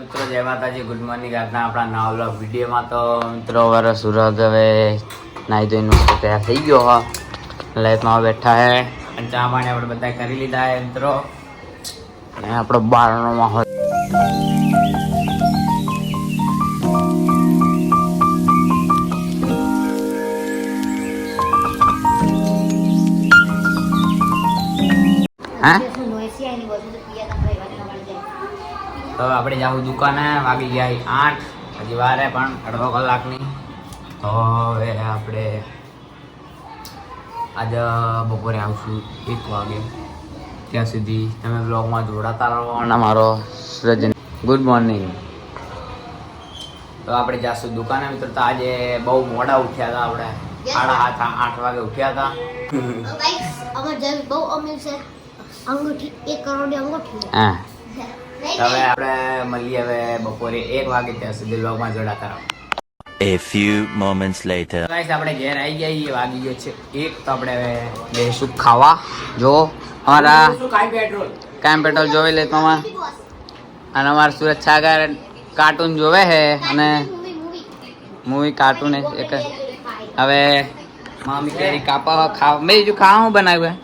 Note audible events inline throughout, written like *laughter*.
મિત્રો, જય માતાજી. ગુડ મોર્નિંગ આજના આપણા નવા વ્લોગ વિડીયોમાં તો મિત્રો વર સુરત હવે નાહી ધોઈને તૈયાર થઈ ગયો હા. લાઈફમાં બેઠા હે. ચા પાણી આપણે બધા કરી લીધા હે, મિત્રો. આપણો બારણો માહોલ. હા? તો આપણે જાવું દુકાને વાગી ગયા આઠ હજી વારે પણ અડધો કલાકની. તો હવે આપણે આજે બપોરે આવશું એક વાગે. ત્યાં સુધી તમે બ્લોગમાં જોડાતા રહો અને મારો સૃજન ગુડ મોર્નિંગ તો આપણે જાશું દુકાને. મિત્રો તો આજે બહુ મોડા ઉઠ્યા હતા આપણે. સાડા આઠ આઠ વાગે ઉઠ્યા હતા. બહુ અમીર છે. અંગૂઠી એક કરોડની અંગૂઠી. હા. હવે આપણે મળીએ હવે બપોરે એક વાગે ત્યાં સુધી લોગમાં જોડાતા રહો. A few moments later. Guys આપણે ઘેર આવી ગયા છીએ વાગી ગયો છે એક તો આપણે હવે બેસું ખાવા. જો અમારા કાયમ પેટ્રોલ જોઈ લે તમાર અને અમારા સુરત છાગર કાર્ટૂન જોવે છે અને મૂવી કાર્ટૂન એક હવે મામી કેરી કાપા ખાવા. મેં બીજું ખાવા બનાવ્યું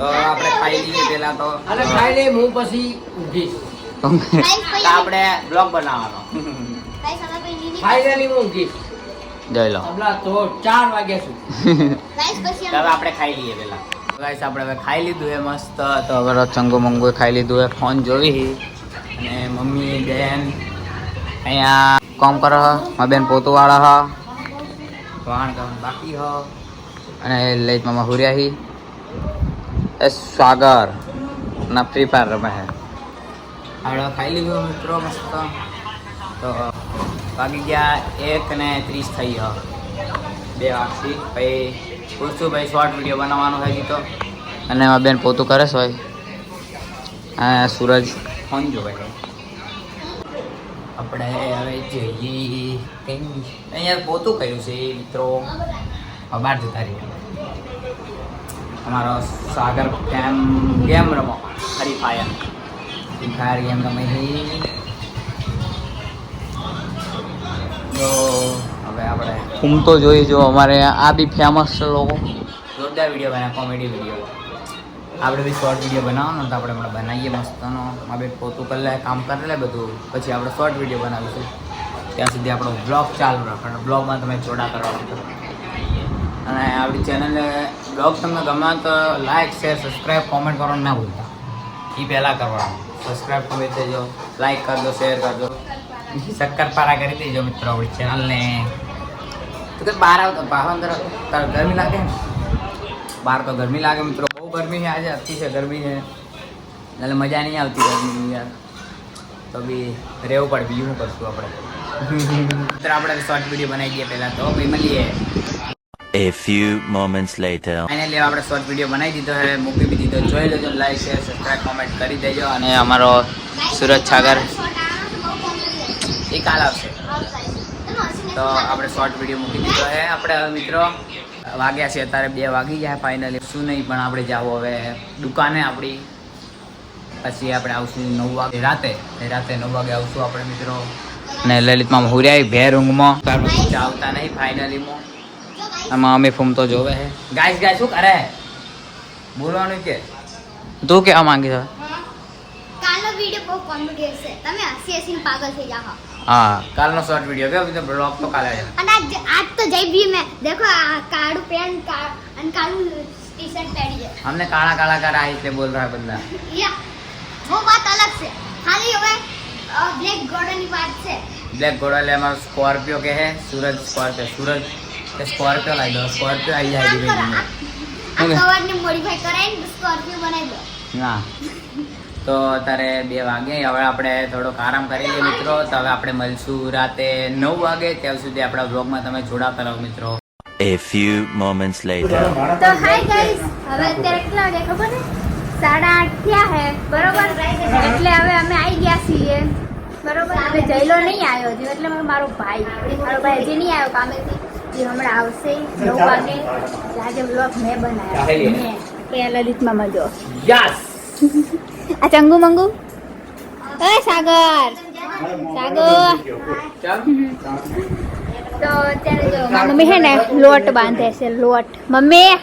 તો આપણે ખાઈ લઈએ પેલા તો. અને ખાઈ લે હું પછી ઊંઘીશ. તો આપણે બ્લોગ બનાવવાનો. ફાઇનલી હું ઊંઘીશ. જઈ લો. તો ચાર વાગ્યા સુધી. હવે આપણે ખાઈ લઈએ પેલા ગાઈસ આપણે હવે ખાઈ લીધું એ મસ્ત. તો હવે ચંગો મંગો ખાઈ લીધું એ ફોન જોઈ. અને મમ્મી બેન અહીંયા કામ કરો હા. મારા બેન પોતું વાળા હ. વાણ કામ બાકી હ. અને લઈ મામા હુર્યા હી. એ સાગર ના ફ્રી ફાયર રમે છે. આપણે ખાઈ લીધું મિત્રો મસ્ત. તો વાગી ગયા એક ને ત્રીસ થઈ ગયો બે વાગથી પછી પૂછું ભાઈ શોર્ટ વીડિયો બનાવવાનો હોય તો અને એમાં બેન પોતું કરે છે હોય હા સૂરજ. ફોન જો ભાઈ. આપણે હવે જઈએ. કંઈ અહીંયા પોતું કર્યું છે મિત્રો. બહાર જતા રહીએ. અમારો સાગર ગેમ ગેમ રમો? Free fire free fire game રમે તો હવે આપણે હું તો જોઈ જો અમારે આ બી ફેમસ છે લોકો. જોરદાર વીડિયો બનાવે કોમેડી વીડિયો આપણે બી શોર્ટ વીડિયો બનાવવાનો તો આપણે હમણાં બનાવીએ મસ્તનો. આ બે પોતું કરી લે કામ કરી લે બધું. પછી આપણે શોર્ટ વીડિયો બનાવીશું. ત્યાં સુધી આપણો બ્લોગ ચાલુ રાખવાનો. બ્લોગમાં તમે જોડા કરવાનો અને આપણી ચેનલને બ્લોગ તમને ગમે તો લાઈક શેર સબસ્ક્રાઈબ કોમેન્ટ કરવાનું ના ભૂલતા. એ પહેલાં કરવાનું. સબસ્ક્રાઈબ કરી દેજો લાઈક કરજો શેર કરજો. શક્કરપારા કરી દેજો મિત્રો આપણી ચેનલને તો કે બહાર આવતો બહાર અંદર તાર ગરમી લાગે ને? બહાર તો ગરમી લાગે મિત્રો. બહુ ગરમી છે, આજે અતિશય ગરમી છે. એટલે મજા નહીં આવતી ગરમીની યાર. તો બી રહેવું પડે, બીજું શું કરશું આપણે? *laughs* મિત્ર, આપણે શોર્ટ વીડિયો બનાવી દઈએ પહેલાં તો. ભાઈ મળીએ. A few moments later. Finally આપણે શોર્ટ વીડિયો બનાવી દીધો છે મૂકી બી દીધો. જોઈ લેજો લાઈક શેર સબસ્ક્રાઇબ કોમેન્ટ કરી દેજો અને અમારો સુરત છાગર એ કાલ આવશે. તો આપણે શોર્ટ વીડિયો મૂકી દીધો છે. આપણે હવે મિત્રો વાગ્યા છે અત્યારે બે વાગી ગયા ફાઇનલી શું નહીં પણ આપણે જાવ હવે દુકાને આપણી. પછી આપણે આવશું નવ વાગે રાતે. રાતે નવ વાગે આવશું આપણે મિત્રો. અને લલિતમાં હુર્યા બે રૂમમાં. આવતા નહીં ફાઇનલીમાં આમાં અમે ફૂમ તો જોવે હે ગાઈસ ગાય શું કરે બોલવાનું કે તું કેવા માંગી છે કાલનો વિડીયો બહુ કોમેડી હશે તમે હસી હસીને પાગલ થઈ જાઓ હા કાલનો શોર્ટ વિડીયો કેવો બીજો બ્લોગ તો કાલે છે અને આજ આજ તો જઈ भी मैं देखो આ કાળું પેન્ટ કા- અને કાળું ટી શર્ટ પહેરી છે हमने काला काला करा है इसलिए बोल रहा है बंदा યા वो बात अलग છે ખાલી હવે બ્લેક ગોલ્ડનની વાત છે ब्लैक घोड़ा ले हमारा स्कॉर्पियो के है सूरज स्कॉर्पियो सूरज સ્કોર્પિયો લાવી દો સ્કોર્પિયો આવી જાય દીધી ના તો તારે બે વાગે હવે આપણે થોડોક આરામ કરી લઈએ મિત્રો. તો હવે આપણે મળશું રાતે નવ વાગે ત્યાં સુધી આપણા બ્લોગમાં તમે જોડાતા રહો મિત્રો. A few moments later. તો હાય ગાઈસ હવે અત્યારે કેટલા વાગે ખબર છે? સાડા આઠ થયા હે બરોબર? એટલે હવે અમે આવી ગયા છીએ. બરોબર? હવે જયલો નહીં આવ્યો એટલે મારો ભાઈ. મારો ભાઈ હજી નહીં આવ્યો કામેથી. હમણાં આવશે. નવ વાગે. આજે બ્લોગ મેં બનાવ્યો. મેં લલિતમાં મજો. યસ. *laughs* આ ચંગુ મંગુ? એ સાગર. સાગર. તો અત્યારે જો મમ્મી છે ને લોટ બાંધે છે લોટ. મમ્મી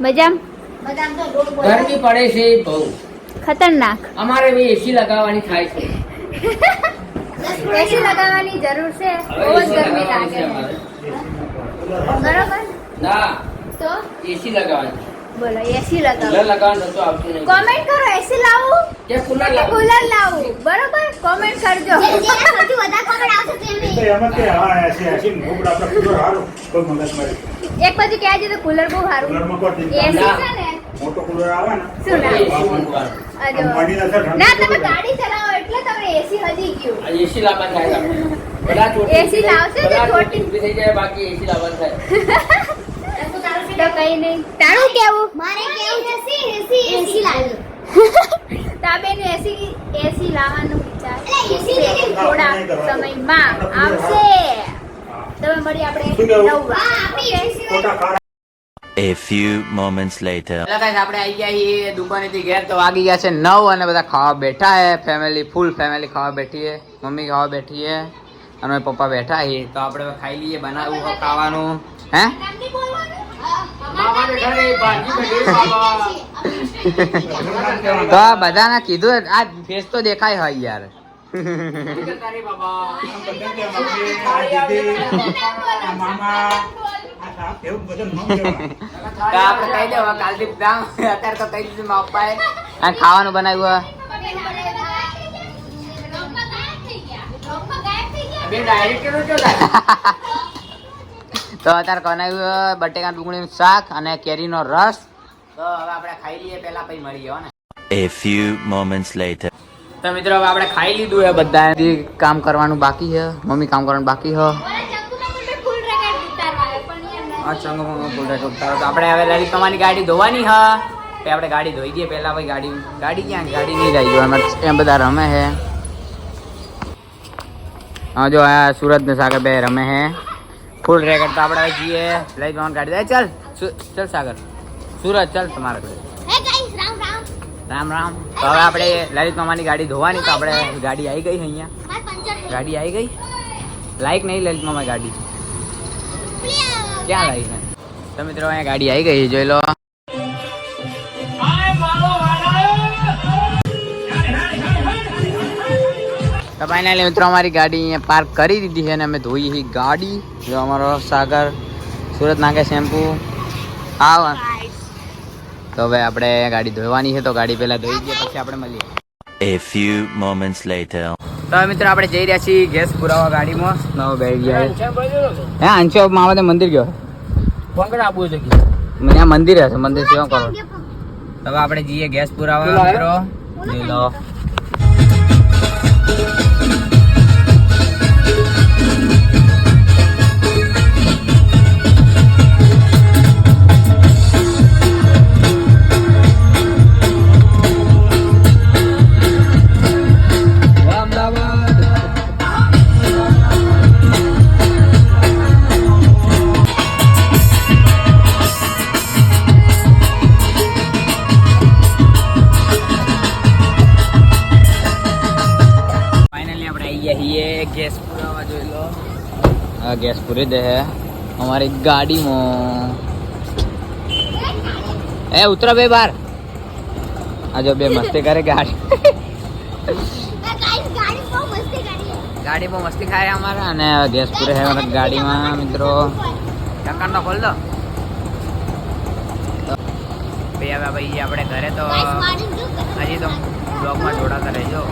મજામ? ગરમી પડે છે બહુ. ખતરનાક. અમારે બી એસી લગાવવાની થાય છે. *laughs* એસી લગાવવાની જરૂર છે. બહુ જ ગરમી લાગે. છે બરોબર? ના. તો? એસી લગાવવાની. બોલો એસી કુલર લગાવો લગાવવાનું તો આવતું નહીં. કોમેન્ટ કરો એસી લાવું? કે કુલર કે કુલર લાવું? બરોબર? કોમેન્ટ કરજો. તો એમાં કે હા એસી એસી મોકળા આપણે કુલર હારું. કોઈ મગજ મારી. એક બાજુ કહેવા તો કુલર બહુ ચિંતા એસી છે ને? મોટો કુલર આવે ને? એસી ના તમે ગાડી ચલાવો એટલે તમને એસી હજી ગયું. આ એસી લાવવા થાય આપણે. બધા ચોટી એસી લાવશે જે ચોટી. થઈ જાય બાકી એસી લાવવા થાય. કઈ નહીં. તારું કેવું? મારે કેવું છે? એસી એસી લાવ્યો. તાબેન એસી એસી લાવવાનું વિચાર. થોડા સમયમાં આવશે. તમે મળી આપણે નવ AC A few moments later. એટલે ગાઈસ આપણે આવી ગયા છીએ દુકાનેથી ઘેર તો વાગી ગયા છે નવ અને બધા ખાવા બેઠા હે. ફેમિલી ફૂલ ફેમિલી ખાવા બેઠી હે. મમ્મી ખાવા બેઠી હે. અને પપ્પા બેઠા હે. તો આપણે ખાઈ લઈએ બનાવવું હોય ખાવાનું. હે. તો બધાને કીધું આ ફેસ તો દેખાય હોય યાર. બાબા? *laughs* આપણે કહી અત્યારે તો કહી દીધું મારા પપ્પાએ. આ ખાવાનું બનાવ્યું *laughs* તો અત્યારે બનાવ્યું બટેકા ડુંગળીનું શાક અને કેરીનો રસ. તો હવે આપણે ખાઈ લઈએ પહેલા પછી મળીએ હો ને. A few moments later. તો મિત્રો હવે આપણે ખાઈ લીધું હે બધા કામ કરવાનું બાકી છે. મમ્મી કામ કરવાનું બાકી છે. આ ચંગો મંગો ફૂલ રેટ ઉતારો. તો આપણે હવે લલિત તમારી ગાડી ધોવાની હ. તે આપણે ગાડી ધોઈ દઈએ પહેલા ભાઈ ગાડી ગાડી ક્યાં ગાડી નહીં જાય જો એમાં એમ બધા રમે હે હા જો આ સુરત ને સાગર બે રમે હે ફૂલ રેકેટ તો આપણે હવે જઈએ. લઈ જવાનું ગાડી. દે ચાલ સુ- ચાલ સાગર. સુરત ચાલ તમારા ઘરે. Hey guys Ram Ram. Ram Ram. તો હવે આપણે લલિત મામાની ગાડી ધોવાની તો આપણે ગાડી આવી ગઈ છે અહીંયા. માર પંચર ગાડી આવી ગઈ? લાઈક નહીં લલિત મામા ગાડી. ક્યાં લાવી તો મિત્રો, અહીંયા ગાડી આવી ગઈ જોઈ લો. તો ફાઇનલી મિત્રો, અમારી ગાડી અહીંયા પાર્ક કરી દીધી છે અને અમે ધોઈ છે ગાડી. જો અમારો સાગર સુરત નાખે શેમ્પુ. આવ. તો હવે આપણે ગાડી ધોવાની છે, તો ગાડી પહેલા ધોઈ દઈએ પછી આપણે મળીએ. A few moments later. તો મિત્રો આપણે જઈ રહ્યા છીએ ગેસ પુરાવા ગાડીમાં. નવો બેઠ ગયા હે આંચો મામાને મંદિર ગયો. મને આ મંદિર હશે મંદિર સેવા કરો હવે આપણે જઈએ ગેસ પુરાવા મિત્રો. જોઈ લો. છીએ ગેસ પુરાવા જોઈ લો હા ગેસ પૂરી દે હે અમારી ગાડીમાં એ ઉતરો બે બાર આ જો બે મસ્તી કરે ગાડી ગાડી બહુ મસ્તી ખાય અમારા અને ગેસ પૂરે છે ગાડીમાં મિત્રો ઢક્કણ તો ખોલ દો ભાઈ હવે ભાઈ આપણે ઘરે તો હજી તો બ્લોગમાં જોડાતા રહેજો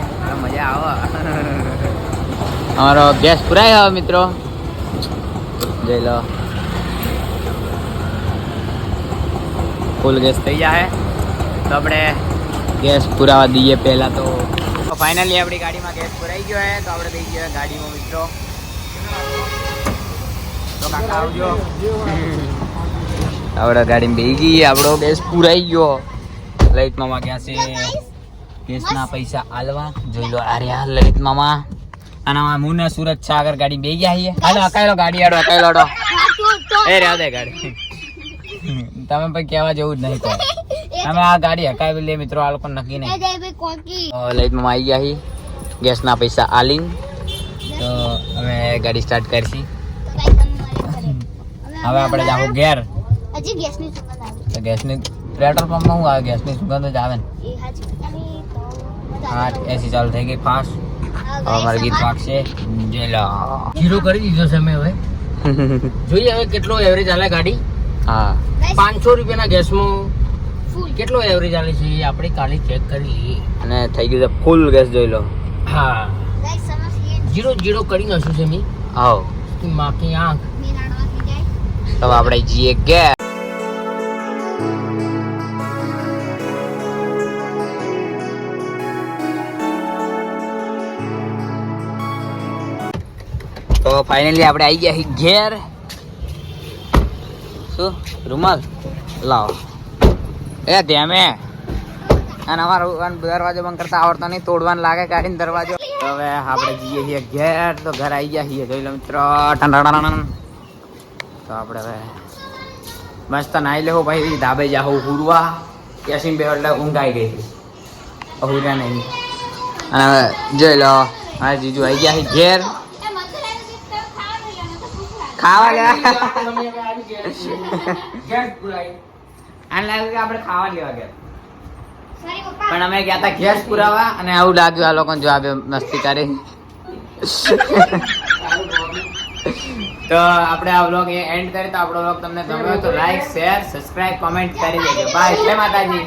મજા આવે અમારો ગેસ પુરાય હવે મિત્રો. જઈ લો. ફૂલ ગેસ થઈ જાય તો આપણે ગેસ પુરાવા દઈએ પહેલા તો. ફાઇનલી આપણી ગાડીમાં ગેસ પુરાઈ ગયો હે તો આપણે દઈ ગયો ગાડીમાં મિત્રો. તો કાકા આવજો. આપણે ગાડીમાં બેસી ગઈ આપણો ગેસ પુરાઈ ગયો. લલિત મામા ક્યાં છે. ગેસના પૈસા આલવા. જોઈ લો અરે આ લલિત મામા. અને આમાં હું ને સુરત સાગર ગાડી બે ગયા છીએ. હાલો અકાયલો ગાડી આડો અકાયલો આડો. હા તો તો એ રહ્યા દે ગાડી. તમે પછી કહેવા જેવું જ નહીં તો અમે આ ગાડી હકાવી લે મિત્રો આ લોકો નક્કી એ નહીં. દે ભાઈ કોકી લાઈટમાં આવી ગયા હી ગેસના પૈસા આલીન. તો અમે ગાડી સ્ટાર્ટ કરશી. તો ગાઈસ તમે મારે હવે આપણે જાવું ઘેર. હજી ગેસની સુગંધ આવી તો ગેસની પેટ્રોલ પંપમાં હું આવે ગેસની સુગંધ જ આવે ને. એ હાજી અને તો મજા હા આવી. એસી ચાલુ થઈ ગઈ ફાસ્ટ હા, હવે અમારે ગીત વાગશે. જેલા જીરો કરી દીધો છે મેં હવે. *laughs* જોઈએ હવે કેટલો એવરેજ આલે ગાડી. હા. પાંચસો રૂપિયાના ગેસમાં. કેટલો એવરેજ હાલે છે એ આપણે કાલે ચેક કરી લઈએ. અને થઈ ગયું છે ફૂલ ગેસ જોઈ લો. હા. જીરો જીરો કરી નાખ્યું છે મેં. આવો. માકી આંખ. તો આપણે જીએ ઘેર. ફાઇનલી આપણે આવી ગયા છીએ ઘેર. શું? રૂમાલ? લાવો. એ ધ્યામે. અને અમારો દરવાજો બંધ કરતા આવડતો નહીં, તોડવાનું લાગે કાઢીને દરવાજો. તો હવે આપણે જઈએ છીએ ઘેર, તો ઘર આવી ગયા છીએ, જોઈ લો મિત્રો ટંટાણાણ તો આપણે હવે મસ્ત નાઈ લેવો ભાઈ, ધાબે જાહું હુરવા. કેસીન બે એટલે ઊંઘ આવી ગઈ હતી. હુર્યા નહીં. અને હવે જોઈ લો, હા, જીજુ આવી ગયા છે ઘેર. ખાવા ગયા *laughs* આને લાગ્યું કે આપણે ખાવા લેવા ગયા. પણ અમે ગયા હતા ગેસ પુરાવા અને આવું લાગ્યું આ લોકોને જો આ મસ્તી કરી. *laughs* તો આપણે આ વ્લોગ એન્ડ કરી તો આપણો વ્લોગ તમને ગમ્યો તો લાઈક શેર સબસ્ક્રાઇબ કોમેન્ટ કરી દેજો. બાય જય માતાજી.